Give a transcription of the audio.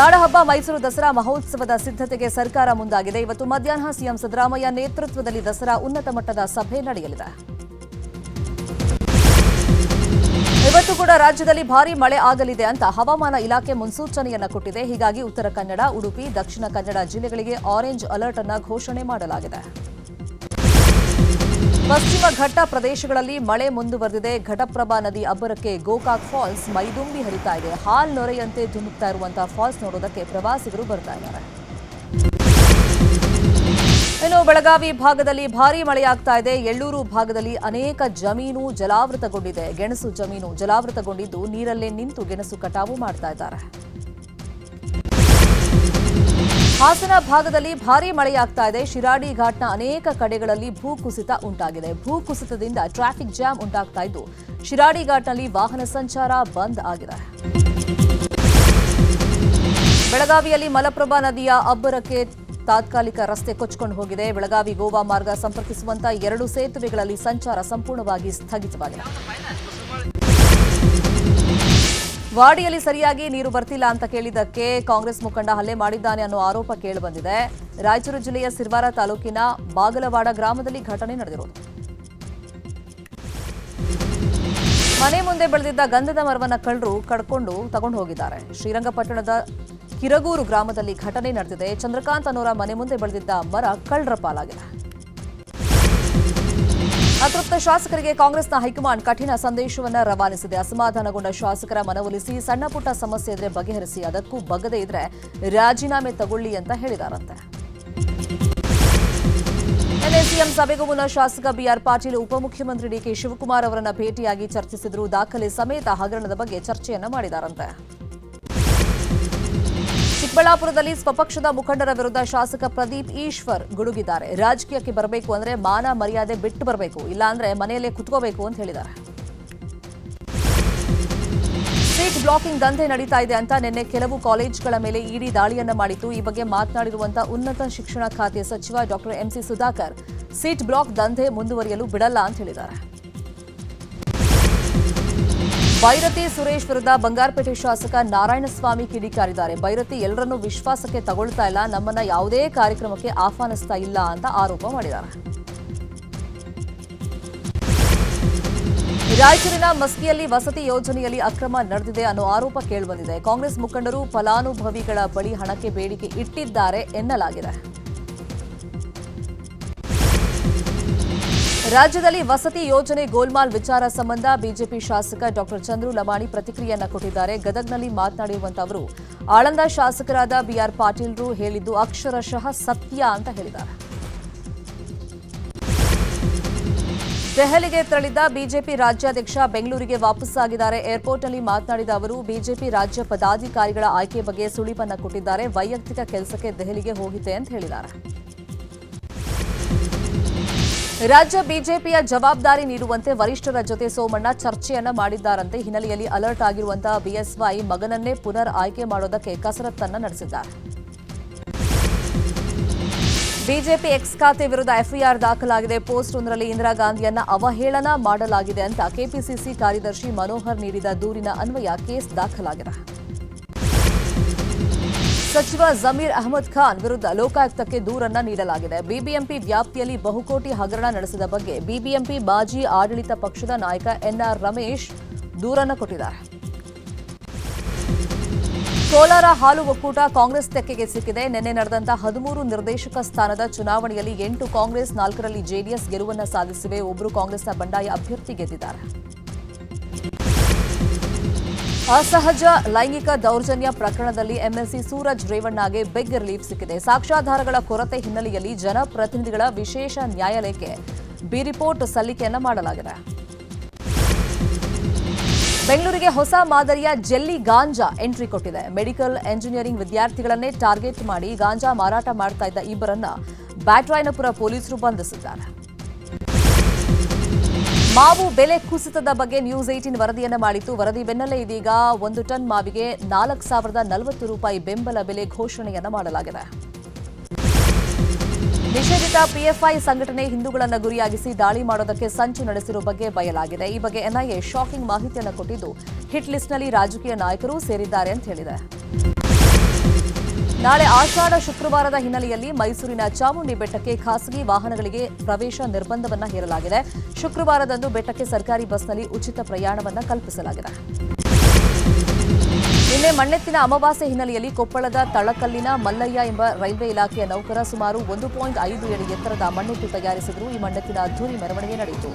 ನಾಡಹಬ್ಬ ಮೈಸೂರು ದಸರಾ ಮಹೋತ್ಸವದ ಸಿದ್ಧತೆಗೆ ಸರ್ಕಾರ ಮುಂದಾಗಿದೆ. ಇವತ್ತು ಮಧ್ಯಾಹ್ನ ಸಿಎಂ ಸಿದ್ದರಾಮಯ್ಯ ನೇತೃತ್ವದಲ್ಲಿ ದಸರಾ ಉನ್ನತ ಮಟ್ಟದ ಸಭೆ ನಡೆಯಲಿದೆ. ಇವತ್ತು ಕೂಡ ರಾಜ್ಯದಲ್ಲಿ ಭಾರೀ ಮಳೆ ಆಗಲಿದೆ ಅಂತ ಹವಾಮಾನ ಇಲಾಖೆ ಮುನ್ಸೂಚನೆಯನ್ನ ಕೊಟ್ಟಿದೆ. ಹೀಗಾಗಿ ಉತ್ತರ ಕನ್ನಡ, ಉಡುಪಿ, ದಕ್ಷಿಣ ಕನ್ನಡ ಜಿಲ್ಲೆಗಳಿಗೆ ಆರೆಂಜ್ ಅಲರ್ಟ್ ಅನ್ನು ಘೋಷಣೆ ಮಾಡಲಾಗಿದೆ. ಪಶ್ಚಿಮ ಘಟ್ಟ ಪ್ರದೇಶಗಳಲ್ಲಿ ಮಳೆ ಮುಂದುವರೆದಿದೆ. ಘಟಪ್ರಭಾ ನದಿ ಅಬ್ಬರಕ್ಕೆ ಗೋಕಾಕ್ ಫಾಲ್ಸ್ ಮೈದುಂಬಿ ಹರಿತಾ ಇದೆ. ಹಾಲ್ ನೊರೆಯಂತೆ ಧುಮುಕ್ತಾ ಇರುವಂತಹ ಫಾಲ್ಸ್ ನೋಡೋದಕ್ಕೆ ಪ್ರವಾಸಿಗರು ಬರ್ತಾ ಇದ್ದಾರೆ. ಇನ್ನು ಬೆಳಗಾವಿ ಭಾಗದಲ್ಲಿ ಭಾರೀ ಮಳೆಯಾಗ್ತಾ ಇದೆ. ಎಳ್ಳೂರು ಭಾಗದಲ್ಲಿ ಅನೇಕ ಜಮೀನು ಜಲಾವೃತಗೊಂಡಿದೆ. ಗೆಣಸು ಜಮೀನು ಜಲಾವೃತಗೊಂಡಿದ್ದು ನೀರಲ್ಲೇ ನಿಂತು ಗೆಣಸು ಕಟಾವು ಮಾಡ್ತಾ ಇದ್ದಾರೆ. ಹಾಸನ ಭಾಗದಲ್ಲಿ ಭಾರೀ ಮಳೆಯಾಗ್ತಾ ಇದೆ. ಶಿರಾಡಿ ಘಾಟ್ನ ಅನೇಕ ಕಡೆಗಳಲ್ಲಿ ಭೂಕುಸಿತ ಉಂಟಾಗಿದೆ. ಭೂಕುಸಿತದಿಂದ ಟ್ರಾಫಿಕ್ ಜಾಮ್ ಉಂಟಾಗ್ತಾ ಇದ್ದು, ಶಿರಾಡಿ ಘಾಟ್ನಲ್ಲಿ ವಾಹನ ಸಂಚಾರ ಬಂದ್ ಆಗಿದೆ. ಬೆಳಗಾವಿಯಲ್ಲಿ ಮಲಪ್ರಭಾ ನದಿಯ ಅಬ್ಬರಕ್ಕೆ ತಾತ್ಕಾಲಿಕ ರಸ್ತೆ ಕೊಚ್ಚಿಕೊಂಡು ಹೋಗಿದೆ. ಬೆಳಗಾವಿ ಗೋವಾ ಮಾರ್ಗ ಸಂಪರ್ಕಿಸುವಂತಹ ಎರಡು ಸೇತುವೆಗಳಲ್ಲಿ ಸಂಚಾರ ಸಂಪೂರ್ಣವಾಗಿ ಸ್ಥಗಿತವಾಗಿದೆ. ವಾಡಿಯಲ್ಲಿ ಸರಿಯಾಗಿ ನೀರು ಬರ್ತಿಲ್ಲ ಅಂತ ಕೇಳಿದ್ದಕ್ಕೆ ಕಾಂಗ್ರೆಸ್ ಮುಖಂಡ ಹಲ್ಲೆ ಮಾಡಿದ್ದಾನೆ ಅನ್ನೋ ಆರೋಪ ಕೇಳಿಬಂದಿದೆ ರಾಯಚೂರು ಜಿಲ್ಲೆಯ ಸಿರ್ವಾರ ತಾಲೂಕಿನ ಬಾಗಲವಾಡ ಗ್ರಾಮದಲ್ಲಿ ಘಟನೆ ನಡೆದಿರೋದು. ಮನೆ ಮುಂದೆ ಬೆಳೆದಿದ್ದ ಗಂಧದ ಮರವನ್ನ ಕಳ್ಳರು ಕಡ್ಕೊಂಡು ತಗೊಂಡು ಹೋಗಿದ್ದಾರೆ. ಶ್ರೀರಂಗಪಟ್ಟಣದ ಕಿರಗೂರು ಗ್ರಾಮದಲ್ಲಿ ಘಟನೆ ನಡೆದಿದೆ. ಚಂದ್ರಕಾಂತ್ ಅನ್ನೋರ ಮನೆ ಮುಂದೆ ಬೆಳೆದಿದ್ದ ಮರ ಕಳ್ಳರ ಪಾಲಾಗಿದೆ. ಅತೃಪ್ತ ಶಾಸಕರಿಗೆ ಕಾಂಗ್ರೆಸ್ನ ಹೈಕಮಾಂಡ್ ಕಠಿಣ ಸಂದೇಶವನ್ನ ರವಾನಿಸಿದೆ. ಅಸಮಾಧಾನಗೊಂಡ ಶಾಸಕರ ಮನವೊಲಿಸಿ ಸಣ್ಣಪುಟ್ಟ ಸಮಸ್ಯೆ ಇದ್ರೆ ಬಗೆಹರಿಸಿ, ಅದಕ್ಕೂ ಬಗದೇ ಇದ್ರೆ ರಾಜೀನಾಮೆ ತಗೊಳ್ಳಿ ಅಂತ ಹೇಳಿದಾರಂತೆ. ಸಿಎಂ ಸಭೆಗೂ ಮುನ್ನ ಶಾಸಕ ಬಿಆರ್ ಪಾಟೀಲ್, ಉಪಮುಖ್ಯಮಂತ್ರಿ ಡಿಕೆ ಶಿವಕುಮಾರ್ ಅವರನ್ನ ಭೇಟಿಯಾಗಿ ಚರ್ಚಿಸಿದ್ರು. ದಾಖಲೆ ಸಮೇತ ಹಗರಣದ ಬಗ್ಗೆ ಚರ್ಚೆಯನ್ನ ಮಾಡಿದಾರಂತೆ. ಚಿಕ್ಕಬಳ್ಳಾಪುರದಲ್ಲಿ ಸ್ವಪಕ್ಷದ ಮುಖಂಡರ ವಿರುದ್ಧ ಶಾಸಕ ಪ್ರದೀಪ್ ಈಶ್ವರ್ ಗುಡುಗಿದ್ದಾರೆ. ರಾಜಕೀಯಕ್ಕೆ ಬರಬೇಕು ಅಂದ್ರೆ ಮಾನ ಮರ್ಯಾದೆ ಬಿಟ್ಟು ಬರಬೇಕು, ಇಲ್ಲಾಂದ್ರೆ ಮನೆಯಲ್ಲೇ ಕುತ್ಕೋಬೇಕು ಅಂತ ಹೇಳಿದ್ದಾರೆ. ಸೀಟ್ ಬ್ಲಾಕಿಂಗ್ ದಂಧೆ ನಡೀತಾ ಇದೆ ಅಂತ ನಿನ್ನೆ ಕೆಲವು ಕಾಲೇಜ್ಗಳ ಮೇಲೆ ಇಡಿ ದಾಳಿಯನ್ನ ಮಾಡಿತು ಈ ಬಗ್ಗೆ ಮಾತನಾಡಿರುವಂತಹ ಉನ್ನತ ಶಿಕ್ಷಣ ಖಾತೆ ಸಚಿವ doctor MC Sudhakar, seat block ದಂಧೆ ಮುಂದುವರಿಯಲು ಬಿಡಲ್ಲ ಅಂತ ಹೇಳಿದ್ದಾರೆ. ಬೈರತಿ ಸುರೇಶ್ ವಿರುದ್ಧ ಬಂಗಾರಪೇಟೆ ಶಾಸಕ ನಾರಾಯಣಸ್ವಾಮಿ ಕಿಡಿಕಾರಿದ್ದಾರೆ. ಬೈರತಿ ಎಲ್ಲರನ್ನೂ ವಿಶ್ವಾಸಕ್ಕೆ ತಗೊಳ್ತಾ ಇಲ್ಲ. ನಮ್ಮನ್ನ ಯಾವುದೇ ಕಾರ್ಯಕ್ರಮಕ್ಕೆ ಆಹ್ವಾನಿಸ್ತಾ ಇಲ್ಲ ಅಂತ ಆರೋಪ ಮಾಡಿದ್ದಾರೆ. ರಾಯಚೂರಿನ ಮಸ್ಕಿಯಲ್ಲಿ ವಸತಿ ಯೋಜನೆಯಲ್ಲಿ ಅಕ್ರಮ ನಡೆದಿದೆ ಅನ್ನೋ ಆರೋಪ ಕೇಳಿಬಂದಿದೆ ಕಾಂಗ್ರೆಸ್ ಮುಖಂಡರು ಫಲಾನುಭವಿಗಳ ಬಳಿ ಹಣಕ್ಕೆ ಬೇಡಿಕೆ ಇಟ್ಟಿದ್ದಾರೆ ಎನ್ನಲಾಗಿದೆ. ರಾಜ್ಯದಲ್ಲಿ ವಸತಿ ಯೋಜನೆ ಗೋಲ್ಮಾಲ್ ವಿಚಾರ ಸಂಬಂಧ ಬಿಜೆಪಿ ಶಾಸಕ ಡಾಕ್ಟರ್ ಚಂದ್ರು ಲಮಾಣಿ ಪ್ರತಿಕ್ರಿಯೆಯನ್ನ ಕೊಟ್ಟಿದ್ದಾರೆ. ಗದಗ್ನಲ್ಲಿ ಮಾತನಾಡಿರುವಂತಹ ಅವರು ಆಳಂದ ಶಾಸಕರಾದ ಬಿಆರ್ ಪಾಟೀಲ್ರು ಹೇಳಿದ್ದು ಅಕ್ಷರಶಃ ಸತ್ಯ ಅಂತ ಹೇಳಿದ್ದಾರೆ. ದೆಹಲಿಗೆ ತೆರಳಿದ್ದ ಬಿಜೆಪಿ ರಾಜ್ಯಾಧ್ಯಕ್ಷ ಬೆಂಗಳೂರಿಗೆ ವಾಪಸ್ಸಾಗಿದ್ದಾರೆ. ಏರ್ಪೋರ್ಟ್ನಲ್ಲಿ ಮಾತನಾಡಿದ ಅವರು, ಬಿಜೆಪಿ ರಾಜ್ಯ ಪದಾಧಿಕಾರಿಗಳ ಆಯ್ಕೆ ಬಗ್ಗೆ ಸುಳಿವನ್ನ ಕೊಟ್ಟಿದ್ದಾರೆ. ವೈಯಕ್ತಿಕ ಕೆಲಸಕ್ಕೆ ದೆಹಲಿಗೆ ಹೋಗಿದೆ ಅಂತ ಹೇಳಿದ್ದಾರೆ. ರಾಜ್ಯ ಬಿಜೆಪಿಯ ಜವಾಬ್ದಾರಿ ನೀಡುವಂತೆ ವರಿಷ್ಠರ ಜೊತೆ ಸೋಮಣ್ಣ ಚರ್ಚೆಯನ್ನ ಮಾಡಿದ್ದಾರಂತೆ. ಹಿನ್ನೆಲೆಯಲ್ಲಿ ಅಲರ್ಟ್ ಆಗಿರುವಂತಹ ಬಿಎಸ್ವೈ ಮಗನನ್ನೇ ಪುನರ್ ಆಯ್ಕೆ ಮಾಡೋದಕ್ಕೆ ಕಸರತ್ತನ್ನ ನಡೆಸಿದ್ದಾರೆ. ಬಿಜೆಪಿ ಎಕ್ಸ್ ಖಾತೆ ವಿರುದ್ಧ ಎಫ್ಐಆರ್ ದಾಖಲಾಗಿದೆ. ಪೋಸ್ಟ್ ಒಂದರಲ್ಲಿ ಇಂದಿರಾ ಗಾಂಧಿಯನ್ನ ಅವಹೇಳನ ಮಾಡಲಾಗಿದೆ ಅಂತ ಕೆಪಿಸಿಸಿ ಕಾರ್ಯದರ್ಶಿ ಮನೋಹರ್ ನೀಡಿದ ದೂರಿನ ಅನ್ವಯ ಕೇಸ್ ದಾಖಲಾಗಿದೆ. ಸಚಿವ ಜಮೀರ್ ಅಹಮದ್ ಖಾನ್ ವಿರುದ್ಧ ಲೋಕಾಯುಕ್ತಕ್ಕೆ ದೂರನ್ನ ನೀಡಲಾಗಿದೆ. ಬಿಬಿಎಂಪಿ ವ್ಯಾಪ್ತಿಯಲ್ಲಿ ಬಹುಕೋಟಿ ಹಗರಣ ನಡೆಸಿದ ಬಗ್ಗೆ ಬಿಬಿಎಂಪಿ ಮಾಜಿ ಆಡಳಿತ ಪಕ್ಷದ ನಾಯಕ ಎನ್ಆರ್ ರಮೇಶ್ ದೂರನ್ನು ಕೊಟ್ಟಿದ್ದಾರೆ. ಕೋಲಾರ ಹಾಲು ಒಕ್ಕೂಟ ಕಾಂಗ್ರೆಸ್ ತೆಕ್ಕೆಗೆ ಸಿಕ್ಕಿದೆ. ನಿನ್ನೆ ನಡೆದಂತ ಹದಿಮೂರು ನಿರ್ದೇಶಕ ಸ್ಥಾನದ ಚುನಾವಣೆಯಲ್ಲಿ ಎಂಟು ಕಾಂಗ್ರೆಸ್, ನಾಲ್ಕರಲ್ಲಿ ಜೆಡಿಎಸ್ ಗೆಲುವನ್ನು ಸಾಧಿಸಿವೆ. ಒಬ್ಬರು ಕಾಂಗ್ರೆಸ್ನ ಬಂಡಾಯ ಅಭ್ಯರ್ಥಿ ಗೆದ್ದಿದ್ದಾರೆ. ಅಸಹಜ ಲೈಂಗಿಕ ದೌರ್ಜನ್ಯ ಪ್ರಕರಣದಲ್ಲಿ ಎಂಎಲ್ಸಿ ಸೂರಜ್ ರೇವಣ್ಣಗೆ ಬಿಗ್ ರಿಲೀಫ್ ಸಿಕ್ಕಿದೆ. ಸಾಕ್ಷ್ಯಾಧಾರಗಳ ಕೊರತೆ ಹಿನ್ನೆಲೆಯಲ್ಲಿ ಜನಪ್ರತಿನಿಧಿಗಳ ವಿಶೇಷ ನ್ಯಾಯಾಲಯಕ್ಕೆ ಬಿ ರಿಪೋರ್ಟ್ ಸಲ್ಲಿಕೆಯನ್ನು ಮಾಡಲಾಗಿದೆ. ಬೆಂಗಳೂರಿಗೆ ಹೊಸ ಮಾದರಿಯ ಜೆಲ್ಲಿ ಗಾಂಜಾ ಎಂಟ್ರಿ ಕೊಟ್ಟಿದೆ. ಮೆಡಿಕಲ್ ಎಂಜಿನಿಯರಿಂಗ್ ವಿದ್ಯಾರ್ಥಿಗಳನ್ನೇ ಟಾರ್ಗೆಟ್ ಮಾಡಿ ಗಾಂಜಾ ಮಾರಾಟ ಮಾಡ್ತಾ ಇದ್ದ ಇಬ್ಬರನ್ನ ಬ್ಯಾಟ್ರಾಯನಪುರ ಪೊಲೀಸರು ಬಂಧಿಸಿದ್ದಾರೆ. ಮಾವು ಬೆಲೆ ಕುಸಿತದ ಬಗ್ಗೆ ನ್ಯೂಸ್ ಏಟೀನ್ ವರದಿಯನ್ನು ಮಾಡಿತ್ತು. ವರದಿ ಬೆನ್ನಲ್ಲೇ ಇದೀಗ ಒಂದು ಟನ್ ಮಾವಿಗೆ ನಾಲ್ಕು ಸಾವಿರದ ನಲವತ್ತು ರೂಪಾಯಿ ಬೆಂಬಲ ಬೆಲೆ ಘೋಷಣೆಯನ್ನು ಮಾಡಲಾಗಿದೆ. ನಿಷೇಧಿತ ಪಿಎಫ್ಐ ಸಂಘಟನೆ ಹಿಂದೂಗಳನ್ನು ಗುರಿಯಾಗಿಸಿ ದಾಳಿ ಮಾಡೋದಕ್ಕೆ ಸಂಚು ನಡೆಸಿರುವ ಬಗ್ಗೆ ಬಯಲಾಗಿದೆ. ಈ ಬಗ್ಗೆ ಎನ್ಐಎ ಶಾಕಿಂಗ್ ಮಾಹಿತಿಯನ್ನು ಕೊಟ್ಟಿದ್ದು. ಹಿಟ್ ಲಿಸ್ಟ್ನಲ್ಲಿ ರಾಜಕೀಯ ನಾಯಕರು ಸೇರಿದ್ದಾರೆ ಅಂತ ಹೇಳಿದೆ. ನಾಳೆ ಆಷಾಢ ಶುಕ್ರವಾರದ ಹಿನ್ನೆಲೆಯಲ್ಲಿ ಮೈಸೂರಿನ ಚಾಮುಂಡಿ ಬೆಟ್ಟಕ್ಕೆ ಖಾಸಗಿ ವಾಹನಗಳಿಗೆ ಪ್ರವೇಶ ನಿರ್ಬಂಧವನ್ನು ಹೇರಲಾಗಿದೆ. ಶುಕ್ರವಾರದಂದು ಬೆಟ್ಟಕ್ಕೆ ಸರ್ಕಾರಿ ಬಸ್ನಲ್ಲಿ ಉಚಿತ ಪ್ರಯಾಣವನ್ನು ಕಲ್ಪಿಸಲಾಗಿದೆ. ನಿನ್ನೆ ಮಣ್ಣೆತ್ತಿನ ಅಮಾವಾಸ್ಯೆ ಹಿನ್ನೆಲೆಯಲ್ಲಿ ಕೊಪ್ಪಳದ ತಳಕಲ್ಲಿನ ಮಲ್ಲಯ್ಯ ಎಂಬ ರೈಲ್ವೆ ಇಲಾಖೆಯ ನೌಕರ ಸುಮಾರು ಒಂದು ಪಾಯಿಂಟ್ ಐದು ಏಳು ಎತ್ತರದ ಮಣ್ಣೆತ್ತು ತಯಾರಿಸಿದ್ರು. ಈ ಮಣ್ಣೆತ್ತಿನ ಅದ್ದೂರಿ ಮೆರವಣಿಗೆ ನಡೆಯಿತು.